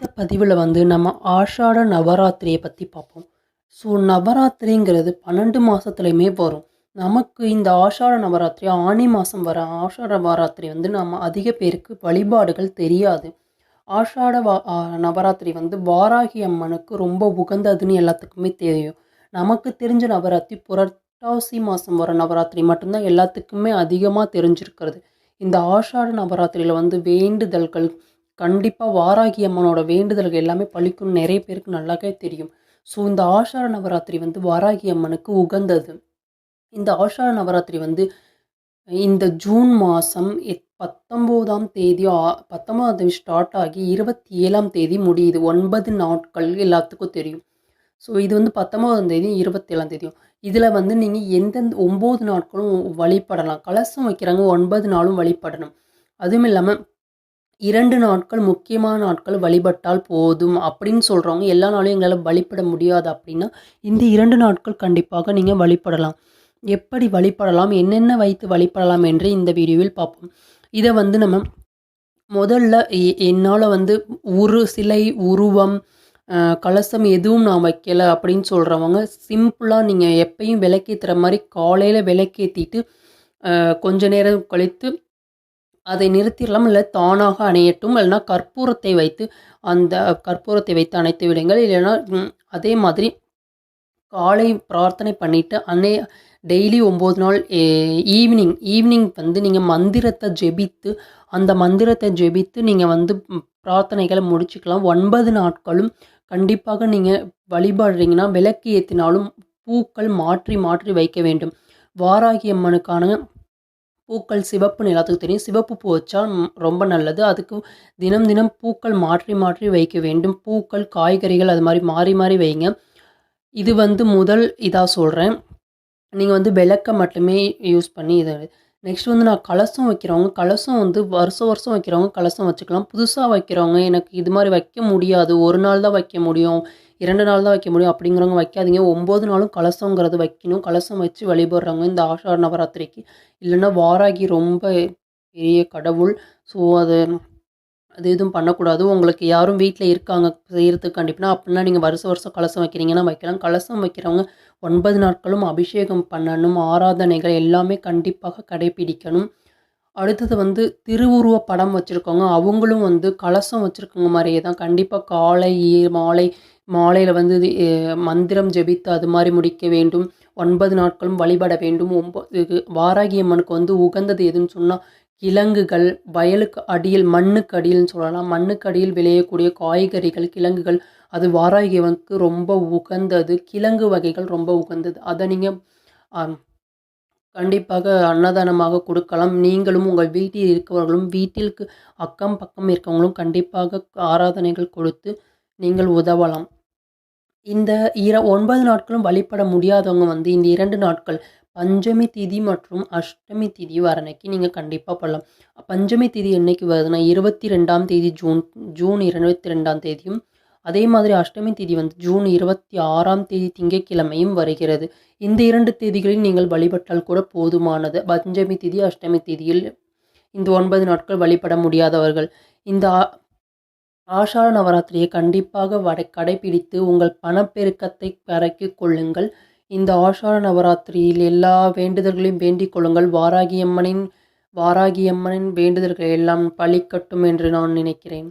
இந்த பதிவில் வந்து நம்ம ஆஷாட நவராத்திரியை பற்றி பார்ப்போம். ஸோ நவராத்திரிங்கிறது பன்னெண்டு மாதத்துலையுமே வரும். நமக்கு இந்த ஆஷாட நவராத்திரி ஆனி மாதம் வர ஆஷாட நவராத்திரி வந்து நம்ம அதிக பேருக்கு வழிபாடுகள் தெரியாது. ஆஷாட வா நவராத்திரி வந்து வாராகி அம்மனுக்கு ரொம்ப உகந்ததுன்னு எல்லாத்துக்குமே தெரியும். நமக்கு தெரிஞ்ச நவராத்திரி புரட்டாசி மாதம் வர நவராத்திரி மட்டும்தான் எல்லாத்துக்குமே அதிகமாக தெரிஞ்சிருக்கிறது. இந்த ஆஷாட நவராத்திரியில் வந்து வேண்டுதல்கள் கண்டிப்பாக வாராகி அம்மனோட வேண்டுதல்கள் எல்லாமே பழிக்கும். நிறைய பேருக்கு நல்லாவே தெரியும். ஸோ இந்த ஆஷார நவராத்திரி வந்து வாராகி அம்மனுக்கு உகந்தது. இந்த ஆஷார நவராத்திரி வந்து இந்த ஜூன் மாதம் பத்தொம்போதாம் தேதி பத்தொம்போதாம் பத்தொன்பதாம் தேதி ஸ்டார்ட் ஆகி இருபத்தி ஏழாம் தேதி முடியுது. ஒன்பது நாட்கள் எல்லாத்துக்கும் தெரியும். ஸோ இது வந்து பத்தொம்போதாம் தேதி இருபத்தேழாம் தேதியும் இதில் வந்து நீங்கள் எந்தெந்த ஒம்பது நாட்களும் வழிபடலாம். கலசம் வைக்கிறாங்க ஒன்பது நாளும் வழிபடணும். அதுவும் இல்லாமல் இரண்டு நாட்கள் முக்கியமான நாட்கள் வழிபட்டால் போதும் அப்படின்னு சொல்கிறவங்க எல்லா நாளும் எங்களால் வழிபட முடியாது அப்படின்னா இந்த இரண்டு நாட்கள் கண்டிப்பாக நீங்கள் வழிபடலாம். எப்படி வழிபடலாம் என்னென்ன வைத்து வழிபடலாம் என்று இந்த வீடியோவில் பார்ப்போம். இதை வந்து நம்ம முதல்ல என்னால் வந்து உரு சிலை உருவம் கலசம் எதுவும் நான் வைக்கலை அப்படின்னு சொல்கிறவங்க சிம்பிளாக நீங்கள் எப்பயும் விளக்கேற்றுற மாதிரி காலையில் விளக்கேற்றிட்டு கொஞ்ச நேரம் கழித்து அதை நிறுத்திடலாம் இல்லை தானாக அணையட்டும் இல்லைன்னா கற்பூரத்தை வைத்து அந்த கற்பூரத்தை வைத்து அணைத்து விடுங்கள். இல்லைன்னா அதே மாதிரி காலை பிரார்த்தனை பண்ணிவிட்டு அன்னை டெய்லி ஒம்பது நாள் ஈவினிங் ஈவினிங் வந்து நீங்கள் மந்திரத்தை ஜெபித்து அந்த மந்திரத்தை ஜெபித்து நீங்கள் வந்து பிரார்த்தனைகளை முடிச்சுக்கலாம். ஒன்பது நாட்களும் கண்டிப்பாக நீங்கள் வழிபடுறீங்கன்னா விளக்கு ஏற்றினாலும் பூக்கள் மாற்றி மாற்றி வைக்க வேண்டும். வாராகி அம்மனுக்கான பூக்கள் சிவப்புன்னு எல்லாத்துக்கும் தெரியும். சிவப்பு பூ வச்சால் ரொம்ப நல்லது. அதுக்கு தினம் தினம் பூக்கள் மாற்றி மாற்றி வைக்க வேண்டும். பூக்கள் காய்கறிகள் அது மாதிரி மாறி மாறி வைங்க. இது வந்து முதல் இதாக சொல்கிறேன் நீங்கள் வந்து விளக்க மட்டுமே யூஸ் பண்ணி இதை நெக்ஸ்ட் வந்து நான் கலசம் வைக்கிறவங்க கலசம் வந்து வருஷம் வருஷம் வைக்கிறவங்க கலசம் வச்சுக்கலாம். புதுசாக வைக்கிறவங்க எனக்கு இது மாதிரி வைக்க முடியாது. ஒரு நாள் தான் வைக்க முடியும். இரண்டு நாள் தான் வைக்க முடியும். அப்படிங்கிறவங்க வைக்காதீங்க. ஒம்பது நாளும் கலசங்கிறது வைக்கணும். கலசம் வச்சு வழிபடுறவங்க இந்த ஆஷார் நவராத்திரிக்கு. இல்லைன்னா வாராகி ரொம்ப பெரிய கடவுள். ஸோ அது அது எதுவும் பண்ணக்கூடாது. உங்களுக்கு யாரும் வீட்டில் இருக்காங்க செய்கிறதுக்கு கண்டிப்பாக அப்படின்னா நீங்கள் வருஷம் வருஷம் கலசம் வைக்கிறீங்கன்னா வைக்கலாம். கலசம் வைக்கிறவங்க ஒன்பது நாட்களும் அபிஷேகம் பண்ணணும். ஆராதனைகள் எல்லாமே கண்டிப்பாக கடைபிடிக்கணும் அடுத்தது வந்து திருவுருவ படம் வச்சுருக்கவங்க அவங்களும் வந்து கலசம் வச்சுருக்கவங்க மாதிரியே தான். கண்டிப்பாக காலை மாலை மாலையில் வந்து இது, மந்திரம் ஜெபித்து அது மாதிரி முடிக்க வேண்டும். ஒன்பது நாட்களும் வழிபட வேண்டும். ஒம்பது வாராகியம்மனுக்கு வந்து உகந்தது எதுன்னு சொன்னால் கிழங்குகள் வயலுக்கு அடியில் மண்ணுக்கு அடியில்னு சொல்லலாம். மண்ணுக்கு அடியில் விளையக்கூடிய காய்கறிகள் கிழங்குகள் அது வாராகியவனுக்கு ரொம்ப உகந்தது. கிழங்கு வகைகள் ரொம்ப உகந்தது. அதை நீங்கள் கண்டிப்பாக அன்னதானமாக கொடுக்கலாம். நீங்களும் உங்கள் வீட்டில் இருக்கிறவர்களும் வீட்டிற்கு அக்கம் பக்கம் இருக்கவங்களும் கண்டிப்பாக ஆராதனைகள் கொடுத்து நீங்கள் உதவலாம். இந்த இர ஒன்பது நாட்களும் வழிபட முடியாதவங்க வந்து இந்த இரண்டு நாட்கள் பஞ்சமி திதி மற்றும் அஷ்டமி திதி வர அன்னைக்கு நீங்கள் கண்டிப்பாக பண்ணலாம் பஞ்சமி திதி என்னைக்கு வருதுன்னா இருபத்தி ரெண்டாம் தேதி ஜூன் ஜூன் இருபத்தி ரெண்டாம் தேதியும் அதே மாதிரி அஷ்டமி தேதி வந்து ஜூன் இருபத்தி ஆறாம் தேதி திங்கட்கிழமையும் வருகிறது. இந்த இரண்டு தேதிகளில் நீங்கள் வழிபட்டால் கூட போதுமானது. பஞ்சமி திதி அஷ்டமி தேதியில் இந்த ஒன்பது நாட்கள் வழிபட முடியாதவர்கள் இந்த ஆஷாட நவராத்திரியை கண்டிப்பாக வடை கடைபிடித்து உங்கள் பணப்பெருக்கத்தை கரைக்கிக் கொள்ளுங்கள். இந்த ஆஷாட நவராத்திரியில் எல்லா வேண்டுதல்களையும் வேண்டிக் கொள்ளுங்கள். வாராகியம்மனின் வாராகியம்மனின் வேண்டுதல்கள் எல்லாம் பழிக்கட்டும் என்று நான் நினைக்கிறேன்.